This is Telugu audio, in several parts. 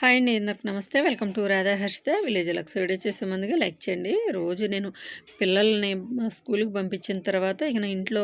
హాయ్ అండి అందరికి నమస్తే. Welcome to Radha Harshitha village lux video చేసే ముందుగా లైక్ చేయండి. రోజు నేను పిల్లల్ని స్కూల్కి పంపించిన తర్వాత ఇక ఇంట్లో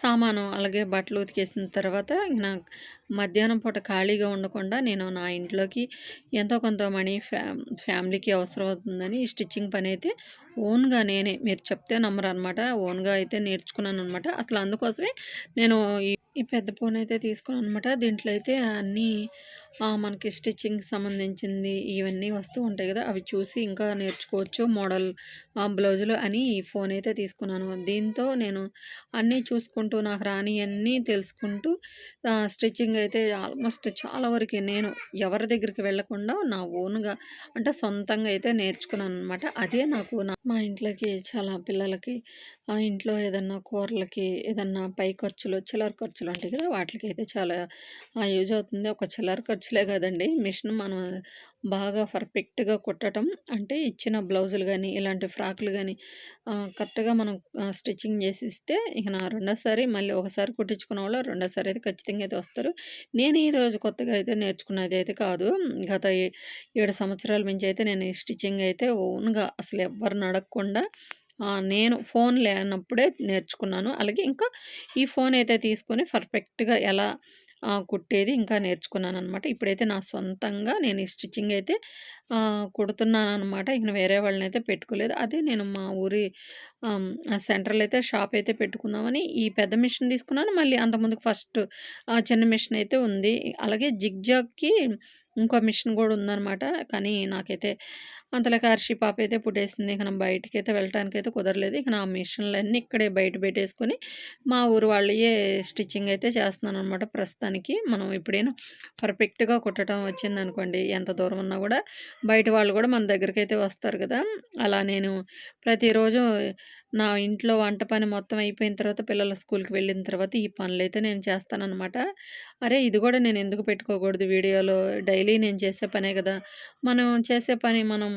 సామాను అలాగే బట్టలు ఉతికేసిన తర్వాత ఇక నా మధ్యాహ్నం పూట ఖాళీగా ఉండకుండా నేను నా ఇంట్లోకి ఎంతో కొంత మనీ ఫ్యా ఫ్యామిలీకి అవసరం అవుతుందని ఈ స్టిచ్చింగ్ పని అయితే ఓన్గా నేనే మీరు చెప్తే నమ్మరు అనమాట ఓన్గా అయితే నేర్చుకున్నాను అనమాట అసలు అందుకోసమే నేను ఈ పెద్ద ఫోన్ అయితే తీసుకున్నాను అనమాట దీంట్లో అయితే అన్నీ మనకి స్టిచ్చింగ్ సంబంధించింది ఇవన్నీ వస్తూ ఉంటాయి కదా అవి చూసి ఇంకా నేర్చుకోవచ్చు మోడల్ బ్లౌజులు అని ఈ ఫోన్ అయితే తీసుకున్నాను. దీంతో నేను అన్నీ చూసుకుంటూ నాకు రాని అన్నీ తెలుసుకుంటూ స్టిచ్చింగ్ అయితే ఆల్మోస్ట్ చాలా వరకు నేను ఎవరి దగ్గరికి వెళ్ళకుండా నా ఓన్గా అంటే సొంతంగా అయితే నేర్చుకున్నాను అనమాట అదే నాకు మా ఇంట్లోకి చాలా పిల్లలకి ఆ ఇంట్లో ఏదన్నా కూరలకి ఏదన్నా పై ఖర్చులు చిల్లర ఖర్చులు ఉంటాయి కదా వాటికి అయితే చాలా యూజ్ అవుతుంది. ఒక చిల్లర ఖర్చు ఖర్చులే కదండి. మిషన్ మనం బాగా పర్ఫెక్ట్గా కుట్టడం అంటే ఇచ్చిన బ్లౌజులు కానీ ఇలాంటి ఫ్రాక్లు కానీ కరెక్ట్గా మనం స్టిచ్చింగ్ చేసి ఇస్తే ఇక నా రెండోసారి మళ్ళీ ఒకసారి కుట్టించుకున్న వాళ్ళు రెండోసారి అయితే ఖచ్చితంగా అయితే వస్తారు. నేను ఈరోజు కొత్తగా అయితే నేర్చుకున్నది అయితే కాదు. గత ఏడు సంవత్సరాల నుంచి అయితే నేను ఈ స్టిచ్చింగ్ అయితే ఓన్గా అసలు ఎవరిని అడగకుండా నేను ఫోన్ లేనప్పుడే నేర్చుకున్నాను. అలాగే ఇంకా ఈ ఫోన్ అయితే తీసుకొని పర్ఫెక్ట్గా ఎలా కుట్టేది ఇంకా నేర్చుకున్నాను అనమాట ఇప్పుడైతే నా సొంతంగా నేను ఈ స్టిచ్చింగ్ అయితే కుడుతున్నాను అనమాట ఇక వేరే వాళ్ళని అయితే పెట్టుకోలేదు. అదే నేను మా ఊరి సెంటర్లో అయితే షాప్ అయితే పెట్టుకుందామని ఈ పెద్ద మిషన్ తీసుకున్నాను. మళ్ళీ అంతకుముందుకు ఫస్ట్ ఆ, చిన్న మిషన్ అయితే ఉంది. అలాగే జిగ్జాగ్కి ఇంకో మిషన్ కూడా ఉందన్నమాట. కానీ నాకైతే అంతలా హర్షి పాప అయితే పుట్టేసింది. ఇక నా అయితే వెళ్ళటానికి అయితే కుదరలేదు. ఇక నా మిషన్లన్నీ ఇక్కడే బయట పెట్టేసుకొని మా ఊరు వాళ్ళయే స్టిచ్చింగ్ అయితే చేస్తున్నాను అనమాట ప్రస్తుతానికి. మనం ఎప్పుడైనా పర్ఫెక్ట్గా కుట్టడం వచ్చింది అనుకోండి ఎంత దూరం ఉన్నా కూడా బయట వాళ్ళు కూడా మన దగ్గరికి అయితే వస్తారు కదా. అలా నేను ప్రతిరోజు నా ఇంట్లో వంట పని మొత్తం అయిపోయిన తర్వాత పిల్లల స్కూల్కి వెళ్ళిన తర్వాత ఈ పనులు అయితే నేను చేస్తానన్నమాట. అరే ఇది కూడా నేను ఎందుకు పెట్టుకోకూడదు? వీడియోలో డైలీ నేను చేసే పనే కదా. మనం చేసే పని మనం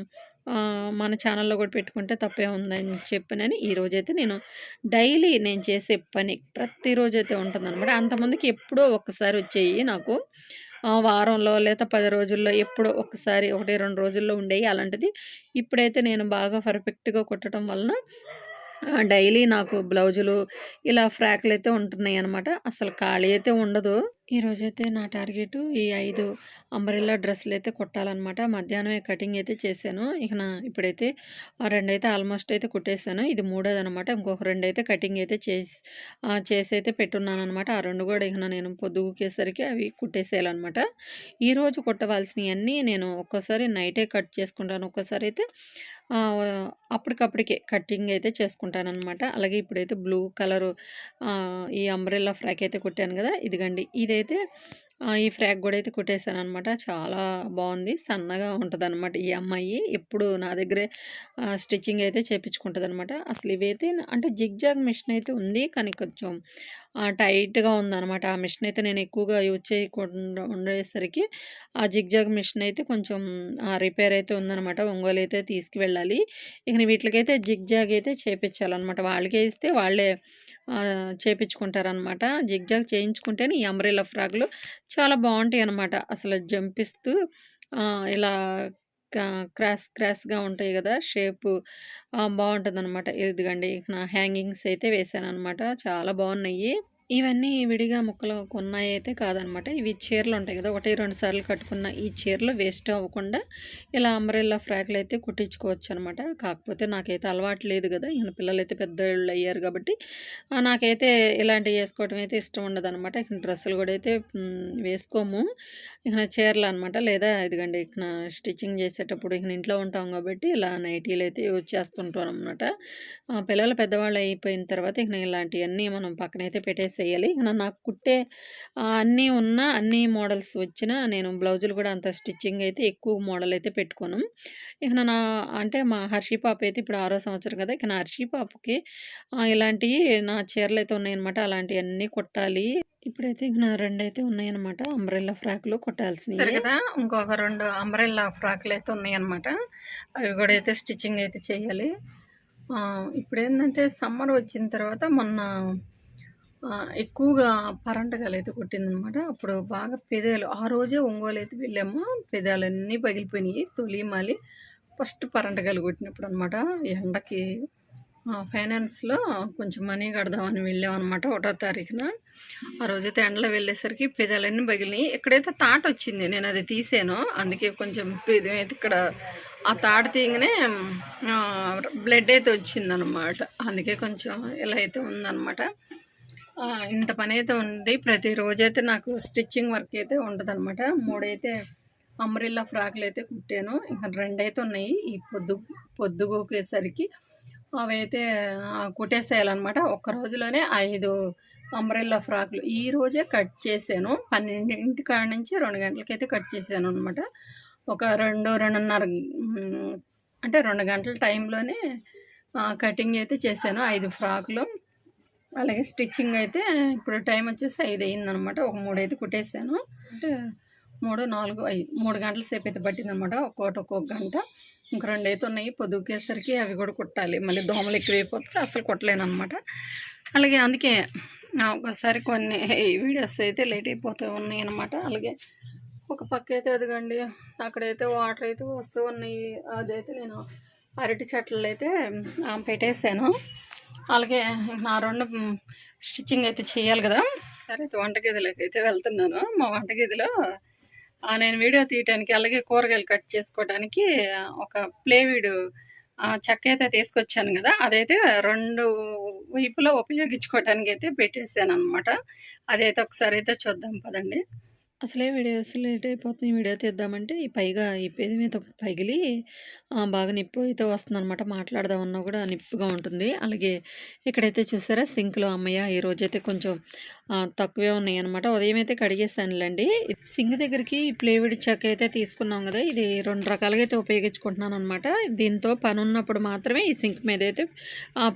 మన ఛానల్లో కూడా పెట్టుకుంటే తప్పే ఉందని చెప్పినని ఈరోజైతే నేను డైలీ నేను చేసే పని ప్రతిరోజు అయితే ఉంటుందన్నమాట. అంతమందికి ఎప్పుడో ఒక్కసారి వచ్చేయి నాకు. వారంలో లేదా పది రోజుల్లో ఎప్పుడో ఒకసారి ఒకటి రెండు రోజుల్లో ఉండేవి అలాంటిది. ఇప్పుడైతే నేను బాగా పర్ఫెక్ట్గా కుట్టడం వలన డైలీ నాకు బ్లౌజులు ఇలా ఫ్రాక్లు అయితే ఉంటున్నాయి అనమాట అసలు ఖాళీ అయితే ఉండదు. ఈరోజైతే నా టార్గెట్ ఈ ఐదు అంబ్రెల్లా డ్రెస్సులు అయితే కుట్టాలన్నమాట. మధ్యాహ్నమే కటింగ్ అయితే చేశాను. ఇక నా ఇప్పుడైతే ఆ ఆల్మోస్ట్ అయితే కుట్టేశాను. ఇది మూడోది అనమాట ఇంకొక రెండు అయితే కటింగ్ అయితే చేసి చేసి అయితే పెట్టున్నాను అనమాట ఆ రెండు కూడా ఇక నేను పొద్దుకేసరికి అవి కుట్టేసేయాలన్నమాట. ఈరోజు కుట్టవలసినవి అన్నీ నేను ఒక్కోసారి నైటే కట్ చేసుకుంటాను. ఒక్కోసారి అయితే అప్పటికప్పటికే కటింగ్ అయితే చేసుకుంటాను అనమాట అలాగే ఇప్పుడైతే బ్లూ కలరు ఈ అంబ్రెల్లా ఫ్రాక్ అయితే కుట్టాను కదా ఇదిగండి. ఇదైతే ఈ ఫ్రాక్ కూడా అయితే కుట్టేశాను అనమాట చాలా బాగుంది. సన్నగా ఉంటుంది అనమాట ఈ అమ్మాయి. ఎప్పుడు నా దగ్గరే స్టిచ్చింగ్ అయితే చేపించుకుంటుంది అనమాట అసలు ఇవైతే అంటే జిగ్జాగ్ మిషన్ అయితే ఉంది. కానీ కొంచెం టైట్గా ఉందనమాట ఆ మిషన్ అయితే నేను ఎక్కువగా యూజ్ చేయకుండా ఉండేసరికి ఆ జిగ్జాగ్ మిషన్ అయితే కొంచెం రిపేర్ అయితే ఉందనమాట ఒంగోలు అయితే తీసుకువెళ్ళాలి. ఇక వీటికైతే జిగ్జాగ్ అయితే చేపించాలన్నమాట. వాళ్ళకే ఇస్తే వాళ్ళే చేపించుకుంటారనమాట జిగ్జాగ్ చేయించుకుంటేనే ఈ అంబ్రెల్లా ఫ్రాక్లు చాలా బాగుంటాయి అనమాట అసలు జంపిస్తూ ఇలా క- క్రాస్ క్రాస్గా ఉంటాయి కదా షేపు బాగుంటుంది అనమాట ఇదిగండి నా హ్యాంగింగ్స్ అయితే వేసాను అనమాట చాలా బాగున్నాయి. ఇవన్నీ విడిగా ముక్కలు కొన్నాయి అయితే కాదనమాట. ఇవి చీరలు ఉంటాయి కదా ఒకటి రెండు సార్లు కట్టుకున్న ఈ చీరలు వేస్ట్ అవ్వకుండా ఇలా అంబ్రెల్లా ఫ్రాక్లు అయితే కుట్టించుకోవచ్చు అనమాట కాకపోతే నాకైతే అలవాటు లేదు కదా ఈయన పిల్లలు అయితే పెద్దోళ్ళు అయ్యారు కాబట్టి. నాకైతే ఇలాంటివి వేసుకోవడం అయితే ఇష్టం ఉండదు అనమాట ఇక డ్రెస్సులు కూడా అయితే వేసుకోము. ఇక నా చీరలు అనమాట లేదా ఇదిగండి ఇక నా స్టిచ్చింగ్ చేసేటప్పుడు ఇక ఇంట్లో ఉంటాం కాబట్టి ఇలా నైటీలు అయితే యూజ్ చేస్తుంటాం అనమాట పిల్లలు పెద్దవాళ్ళు అయిపోయిన తర్వాత ఇక ఇలాంటివన్నీ మనం పక్కనైతే పెట్టేసేయాలి. ఇక నాకు కుట్టే అన్నీ ఉన్న అన్ని మోడల్స్ వచ్చిన నేను బ్లౌజులు కూడా అంత స్టిచ్చింగ్ అయితే ఎక్కువ మోడల్ అయితే పెట్టుకోను. ఇక నా అంటే మా హర్షి పాప అయితే ఇప్పుడు ఆరో సంవత్సరం కదా. ఇక నా హర్షి పాపకి ఇలాంటివి నా చీరలు అయితే ఉన్నాయన్నమాట. అలాంటివన్నీ కుట్టాలి. ఇప్పుడైతే ఇక నా రెండు అయితే ఉన్నాయన్నమాట అంబ్రెల్లా ఫ్రాక్లు కొట్టాల్సింది సరే కదా ఇంకొక రెండు అంబ్రెల్లా ఫ్రాక్లు అయితే ఉన్నాయన్నమాట అవి కూడా అయితే స్టిచ్చింగ్ అయితే చేయాలి ఇప్పుడు ఏంటంటే సమ్మర్ వచ్చిన తర్వాత మొన్న ఎక్కువగా ఎక్కువగా అయితే కొట్టిందనమాట. అప్పుడు బాగా పెదాలు ఆ రోజే ఒంగోలు అయితే వెళ్ళాము. పెదాలన్నీ పగిలిపోయినాయి. తొలి, మాలి ఫస్ట్ పరంటకాయలు కొట్టినప్పుడనమాట. ఎండకి ఫైనాన్స్‌లో కొంచెం మనీ కడదామని వెళ్ళామనమాట. ఒకటో తారీఖున. ఆ రోజైతే ఎండలో వెళ్ళేసరికి పెదాలన్నీ పగిలినాయి. ఎక్కడైతే నేను అది తీసాను అందుకే కొంచెం పెదమైతే ఇక్కడ ఆ తాట తీయగానే బ్లడ్ అయితే వచ్చిందనమాట. అందుకే కొంచెం ఇలా అయితే ఉందనమాట. ఇంత పని అయితే ఉంది. ప్రతిరోజైతే నాకు స్టిచ్చింగ్ వర్క్ అయితే ఉండదనమాట మూడైతే అంబ్రెల్లా ఫ్రాకులైతే కుట్టాను. ఇంకా రెండైతే ఉన్నాయి. ఈ పొద్దు పొద్దుగోకేసరికి అవైతే ఆహ్, కుట్టేసేయాలనమాట. ఒక్క రోజులోనే 5 అంబ్రెల్లా ఫ్రాకులు. ఈ రోజే కట్ చేశాను. 12 కాడ నుంచి 2 గంటలకైతే కట్ చేశాననమాట. ఒక 2, 2:30 హ్మ్. అంటే 2 గంటల టైంలోనే కటింగ్ అయితే చేశాను. 5 ఫ్రాకులు. అలాగే స్టిచ్చింగ్ అయితే ఇప్పుడు టైం వచ్చేసి 5 అయిందనమాట. ఒక 3 అయితే కుట్టేసాను. అంటే 3, 4, 5 3 గంటల సేపయితే పట్టిందనమాట. ఒక్కోటి ఒక్కొక్క గంట. ఇంక రెండు అయితే ఉన్నాయి. పొద్దుగూకేసరికి అవి కూడా కుట్టాలి. మళ్ళీ దోమలు ఎక్కువైపోతే అసలు కుట్టలేను అనమాట అలాగే అందుకే ఒకసారి కొన్ని వీడియోస్ అయితే లేట్ అయిపోతూ ఉన్నాయనమాట. అలాగే ఒక పక్క అయితే అదిగండి అక్కడైతే వాటర్ అయితే వస్తూ ఉన్నాయి. అదైతే నేను అరటి చెట్లు అయితే పెట్టేసాను. అలాగే నా రెండు స్టిచ్చింగ్ అయితే చేయాలి కదా! సరే అయితే వంటగదిలోకైతే వెళ్తున్నాను. మా వంటగదిలో నేను వీడియో తీయటానికి అలాగే కూరగాయలు కట్ చేసుకోవడానికి ఒక ప్లేవీడు చెక్క అయితే తీసుకొచ్చాను కదా! అదైతే 2 అయితే ఉపయోగించుకోవటానికైతే పెట్టేసాననమాట. అదైతే ఒకసారి అయితే చూద్దాం పదండి. అసలే వీడియోస్ లేట్ అయిపోతుంది. వీడియో తీద్దామంటే ఈ పైగా ఈ పెదమీద పగిలి బాగా నిప్పు అయితే వస్తుందనమాట. మాట్లాడదామన్నా కూడా నిప్పుగా ఉంటుంది. అలాగే ఇక్కడైతే చూసారా సింక్‌లో అమ్మయ్య ఈరోజైతే కొంచెం తక్కువే ఉన్నాయి అనమాట ఉదయం అయితే కడిగేసానులేండి సింక్ దగ్గరికి ప్లేవిడ్ చెక్క అయితే తీసుకున్నాం కదా! ఇది రెండు రకాలుగా అయితే ఉపయోగించుకుంటున్నాను అనమాట దీంతో పని ఉన్నప్పుడు మాత్రమే ఈ సింక్ మీద అయితే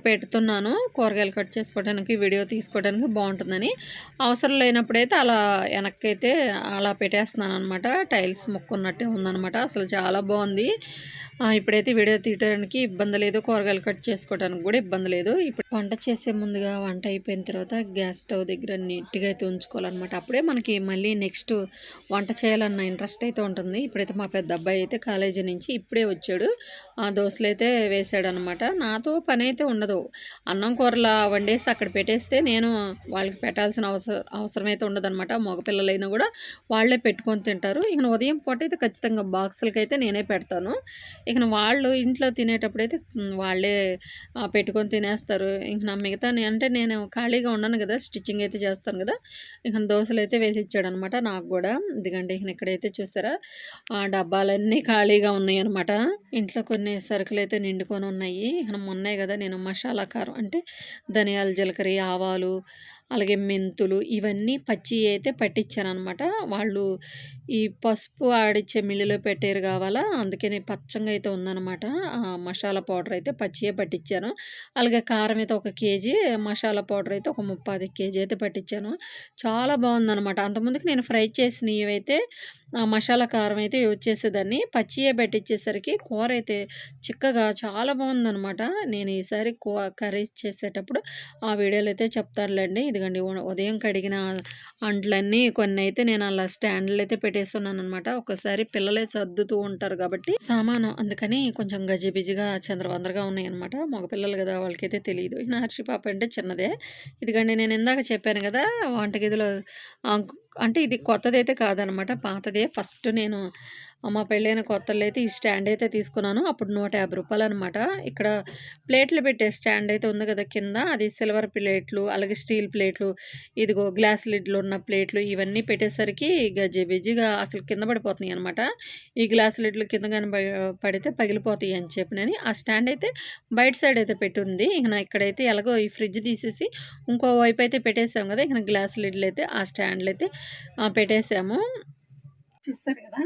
పెడుతున్నాను. కూరగాయలు కట్ చేసుకోవడానికి, వీడియో తీసుకోవడానికి బాగుంటుందని అవసరం లేనప్పుడైతే అలా వెనక్కైతే అలా పెట్టేస్తున్నాననమాట. టైల్స్ మొక్కున్నట్టే ఉందనమాట. అసలు చాలా బాగుంది ఇప్పుడైతే వీడియో తీయడానికి ఇబ్బంది లేదు. కూరగాయలు కట్ చేసుకోవడానికి కూడా ఇబ్బంది లేదు. ఇప్పుడు వంట చేసే ముందుగా వంట అయిపోయిన తర్వాత గ్యాస్ స్టవ్ దగ్గర నీట్‌గా అయితే ఉంచుకోవాలన్నమాట అప్పుడే మనకి మళ్ళీ నెక్స్ట్ వంట చేయాలన్న ఇంట్రెస్ట్ అయితే ఉంటుంది. ఇప్పుడైతే మా పెద్ద అబ్బాయి అయితే కాలేజీ నుంచి ఇప్పుడే వచ్చాడు. ఆ అయితే వేసాడనమాట. నాతో పని అయితే ఉండదు. అన్నం కూరలా వండేసి అక్కడ పెట్టేస్తే నేను వాళ్ళకి పెట్టాల్సిన అవస అవసరం అయితే ఉండదనమాట. మగపిల్లలైనా కూడా వాళ్ళే పెట్టుకొని తింటారు. ఇక ఉదయం పూట అయితే ఖచ్చితంగా బాక్సులకైతే నేనే పెడతాను. ఇక వాళ్ళు ఇంట్లో తినేటప్పుడైతే అయితే వాళ్ళే పెట్టుకొని తినేస్తారు. ఇంక నా మిగతా అంటే నేను ఖాళీగా ఉన్నాను కదా! స్టిచ్చింగ్ అయితే చేస్తాను కదా! ఇక దోసలు అయితే వేసి ఇచ్చాడనమాట నాకు కూడా ఎందుకంటే ఇక ఇక్కడైతే చూసారా ఆ డబ్బాలన్నీ ఖాళీగా ఉన్నాయనమాట. ఇంట్లో కొన్ని సరుకులు అయితే నిండుకొని ఉన్నాయి. ఇక మొన్నే కదా నేను మసాలా కారం అంటే ధనియాలు, జీలకర్ర, ఆవాలు అలాగే మెంతులు ఇవన్నీ పచ్చి అయితే పట్టించాననమాట. వాళ్ళు ఈ పసుపు ఆడిచ్చే మిల్లులో పెట్టారు కావాలా అందుకని పచ్చంగా అయితే ఉందనమాట. మసాలా పౌడర్ అయితే పచ్చియే పట్టించాను. అలాగే కారం అయితే ఒక కేజీ, మసాలా పౌడర్ అయితే ఒక 35 కేజీ అయితే పట్టించాను. చాలా బాగుందన్నమాట అంతకుముందుకు నేను ఫ్రై చేసినవైతే ఆహ్, మసాలా కారం అయితే యూజ్ చేసేదాన్ని. పచ్చియే పెట్టించేసరికి కూర అయితే చిక్కగా చాలా బాగుందనమాట నేను ఈసారి కూ కర్రీస్ చేసేటప్పుడు ఆ వీడియోలో అయితే చెప్తానులేండి ఇదిగోండి ఉదయం కడిగిన అంట్లన్నీ కొన్ని అయితే నేను అలా స్టాండ్‌లో అయితే పెట్టేస్తున్నాను అనమాట ఒకసారి పిల్లలే చదువుతూ ఉంటారు కాబట్టి సామాను అందుకని కొంచెం గజిబిజిగా చంద్రవందరగా ఉన్నాయన్నమాట మగపిల్లలు కదా! వాళ్ళకైతే తెలియదు నా హర్షి పాప అంటే చిన్నదే. ఇదిగండి నేను ఇందాక చెప్పాను కదా! వంటగదిలో అంటే ఇది కొత్తదైతే కాదనమాట. పాతదే. ఫస్ట్ నేను మా పెళ్ళైన కొత్తలు అయితే ఈ స్టాండ్ అయితే తీసుకున్నాను. అప్పుడు నూట యాభై రూపాయలు అనమాట. ఇక్కడ ప్లేట్లు పెట్టే స్టాండ్ అయితే ఉంది కదా! కింద అది సిల్వర్ ప్లేట్లు, అలాగే స్టీల్ ప్లేట్లు, ఇదిగో గ్లాస్ లిడ్‌లు ఉన్న ప్లేట్లు ఇవన్నీ పెట్టేసరికి గజిబిజిగా అసలు కింద పడిపోతున్నాయి అనమాట ఈ గ్లాస్ లిడ్‌లు కింద కానీ పడితే పగిలిపోతాయి అని చెప్పినని ఆ స్టాండ్ అయితే బయట సైడ్ అయితే పెట్టుంది. ఇక ఇక్కడైతే ఎలాగో ఈ ఫ్రిడ్జ్ తీసేసి ఇంకో వైపు అయితే పెట్టేసాం కదా! ఇక గ్లాస్ లిడ్‌లు అయితే ఆ స్టాండ్‌లు అయితే పెట్టేసాము. చూస్తారు కదా!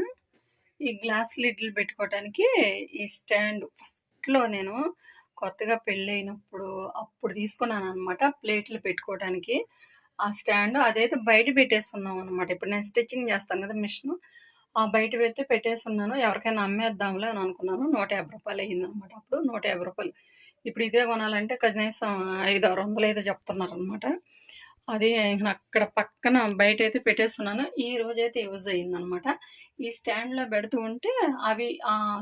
ఈ గ్లాస్ లిడ్‌లు పెట్టుకోవటానికి ఈ స్టాండ్ ఫస్ట్‌లో నేను కొత్తగా పెళ్ళైనప్పుడు అప్పుడు తీసుకున్నాను అనమాట ప్లేట్లు పెట్టుకోవటానికి. ఆ స్టాండ్ అదైతే బయట పెట్టేసున్నామనమాట. ఇప్పుడు నేను స్టిచ్చింగ్ చేస్తాను కదా! మిషన్ ఆ బయట పెడితే పెట్టేస్తున్నాను ఎవరికైనా అమ్మేద్దాంలే అని అనుకున్నాను. నూట యాభై రూపాయలు అయిందనమాట అప్పుడు. నూట యాభై రూపాయలు ఇప్పుడు ఇదే కొనాలంటే కనీసం 5, 600 అయితే చెప్తున్నారనమాట. అది అక్కడ పక్కన బయట అయితే పెట్టేస్తున్నాను. ఈ రోజైతే యూజ్ అయ్యిందనమాట. ఈ స్టాండ్లో పెడుతూ ఉంటే అవి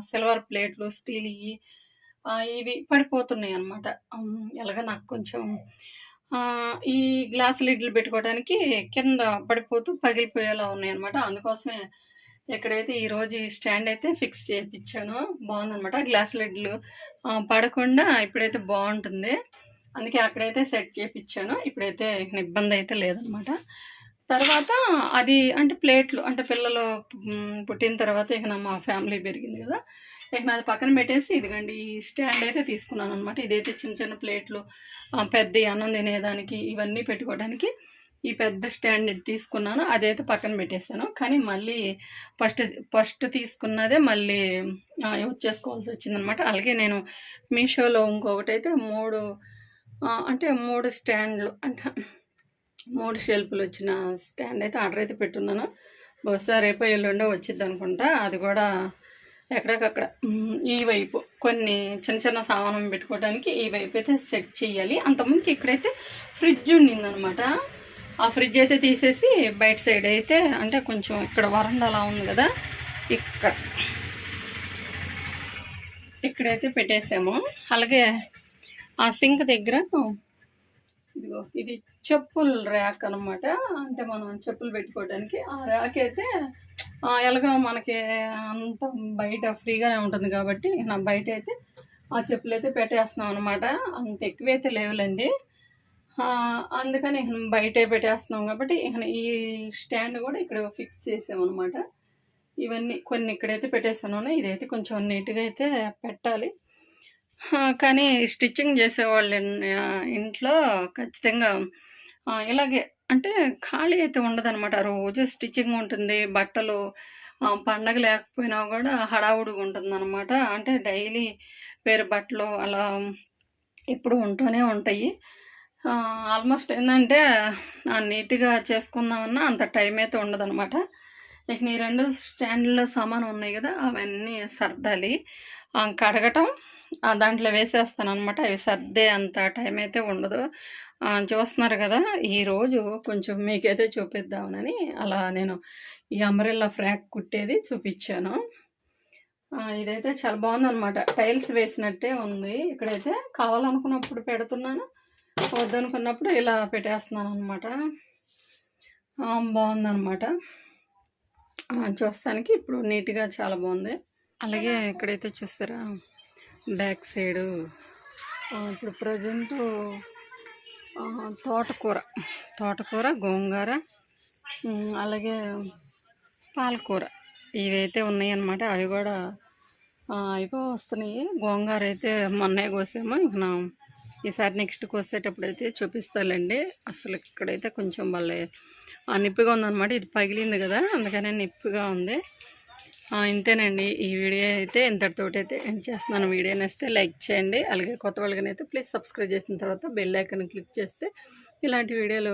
సిల్వర్ ప్లేట్లు స్టీల్ ఇవి పడిపోతున్నాయి అనమాట ఎలాగ నాకు కొంచెం ఈ గ్లాస్ లిడ్లు పెట్టుకోవడానికి కింద పడిపోతూ పగిలిపోయేలా ఉన్నాయన్నమాట అందుకోసమే ఎక్కడైతే ఈరోజు ఈ స్టాండ్ అయితే ఫిక్స్ చేయించాను బాగుందనమాట. గ్లాస్ లిడ్లు పడకుండా ఇప్పుడైతే బాగుంటుంది. అందుకే అక్కడైతే సెట్ చేయించాను ఇప్పుడైతే ఇబ్బంది అయితే లేదనమాట. తర్వాత అది అంటే ప్లేట్లు అంటే పిల్లలు పుట్టిన తర్వాత ఇక నా మా ఫ్యామిలీ పెరిగింది కదా. ఇక నాది పక్కన పెట్టేసి ఇదిగండి ఈ స్టాండ్ అయితే తీసుకున్నాను అనమాట ఇదైతే చిన్న చిన్న ప్లేట్లు పెద్ద అన్నం తినేదానికి ఇవన్నీ పెట్టుకోవడానికి ఈ పెద్ద స్టాండ్ తీసుకున్నాను. అదైతే పక్కన పెట్టేశాను కానీ మళ్ళీ ఫస్ట్ ఫస్ట్ తీసుకున్నదే మళ్ళీ యూజ్ చేసుకోవాల్సి వచ్చిందనమాట. అలాగే నేను మీషోలో ఇంకొకటి అయితే మూడు అంటే మూడు స్టాండ్లు అంటే మూడు షెల్ఫ్లు వచ్చిన స్టాండ్ అయితే ఆర్డర్ అయితే పెట్టున్నాను. బహుశా రేపు ఎల్లుండో వచ్చింది అనుకుంటా. అది కూడా ఎక్కడికక్కడ ఈ వైపు కొన్ని చిన్న చిన్న సామానం పెట్టుకోవడానికి ఈ వైపు అయితే సెట్ చేయాలి. అంతకుముందుకి ఇక్కడైతే ఫ్రిడ్జ్ ఉండిందనమాట. ఆ ఫ్రిడ్జ్ అయితే తీసేసి బయట సైడ్ అయితే అంటే కొంచెం ఇక్కడ వరండా అలా ఉంది కదా ఇక్కడ ఇక్కడైతే పెట్టేసాము. అలాగే ఆ సింక్ దగ్గర ఇదిగో ఇది చెప్పుల ర్యాక్ అనమాట అంటే మనం చెప్పులు పెట్టుకోవడానికి ఆ ర్యాక్ అయితే ఎలాగో మనకి అంత బయట ఫ్రీగానే ఉంటుంది కాబట్టి నా బయట అయితే ఆ చెప్పులు అయితే పెట్టేస్తున్నాం అనమాట అంత ఎక్కువైతే లేవులేండి. అందుకని ఇక బయటే పెట్టేస్తున్నాం కాబట్టి ఇక ఈ స్టాండ్ కూడా ఇక్కడ ఫిక్స్ చేసామన్నమాట ఇవన్నీ కొన్ని ఇక్కడైతే పెట్టేస్తున్నాను. ఇదైతే కొంచెం నీట్గా అయితే పెట్టాలి. కానీ స్టిచ్చింగ్ చేసేవాళ్ళు ఇంట్లో ఖచ్చితంగా ఇలాగే అంటే ఖాళీ అయితే ఉండదన్నమాట. రోజు స్టిచ్చింగ్ ఉంటుంది బట్టలు పండగ లేకపోయినా కూడా హడావుడిగా ఉంటుందన్నమాట. అంటే డైలీ వేరే బట్టలు అలా ఎప్పుడు ఉంటూనే ఉంటాయి. ఆల్మోస్ట్ ఏంటంటే నీట్గా చేసుకుందామన్నా అంత టైం అయితే ఉండదనమాట ఇక నీ రెండు స్టాండ్లో సామాను ఉన్నాయి కదా అవన్నీ సర్దాలి. కడగటం దాంట్లో వేసేస్తాను అనమాట అవి సర్దే అంత టైం అయితే ఉండదు. చూస్తున్నారు కదా ఈరోజు కొంచెం మీకైతే చూపిద్దామనని అలా నేను ఈ అంబ్రెల్లా ఫ్రాక్ కుట్టేది చూపించాను. ఇదైతే చాలా బాగుందన్నమాట. టైల్స్ వేసినట్టే ఉంది. ఇక్కడైతే కావాలనుకున్నప్పుడు పెడుతున్నాను. వద్దనుకున్నప్పుడు ఇలా పెట్టేస్తున్నాను అనమాట బాగుందన్నమాట. చూస్తానికి ఇప్పుడు నీట్గా చాలా బాగుంది అలాగే ఇక్కడైతే చూస్తారా బ్యాక్ సైడు ఇప్పుడు ప్రజెంట్ తోటకూర తోటకూర గోంగూర అలాగే పాలకూర ఇవైతే ఉన్నాయన్నమాట. అవి కూడా ఆ, అయిపో వస్తున్నాయి. గోంగూర అయితే మొన్నే కోసాము. ఇక ఈసారి నెక్స్ట్ కోసేటప్పుడు అయితే చూపిస్తాలండి. అసలు ఇక్కడైతే కొంచెం భలే ఆ, నిప్పుగా ఉందన్నమాట. ఇది పగిలింది కదా అందుకనే నిప్పుగా ఉంది. ఇంతేనండి. ఈ వీడియో అయితే ఇంతటితోటి అయితే ఎండ్ చేస్తున్నాను. వీడియో నేస్తే లైక్ చేయండి. అలాగే కొత్త వాళ్ళకనైతే ప్లీజ్ సబ్స్క్రైబ్ చేసిన తర్వాత బెల్ ఐకన్ క్లిక్ చేస్తే ఇలాంటి వీడియోలు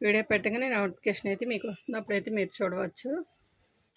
వీడియో పెట్టగానే నోటిఫికేషన్ అయితే మీకు వస్తుంది. అప్పుడైతే మీరు చూడవచ్చు.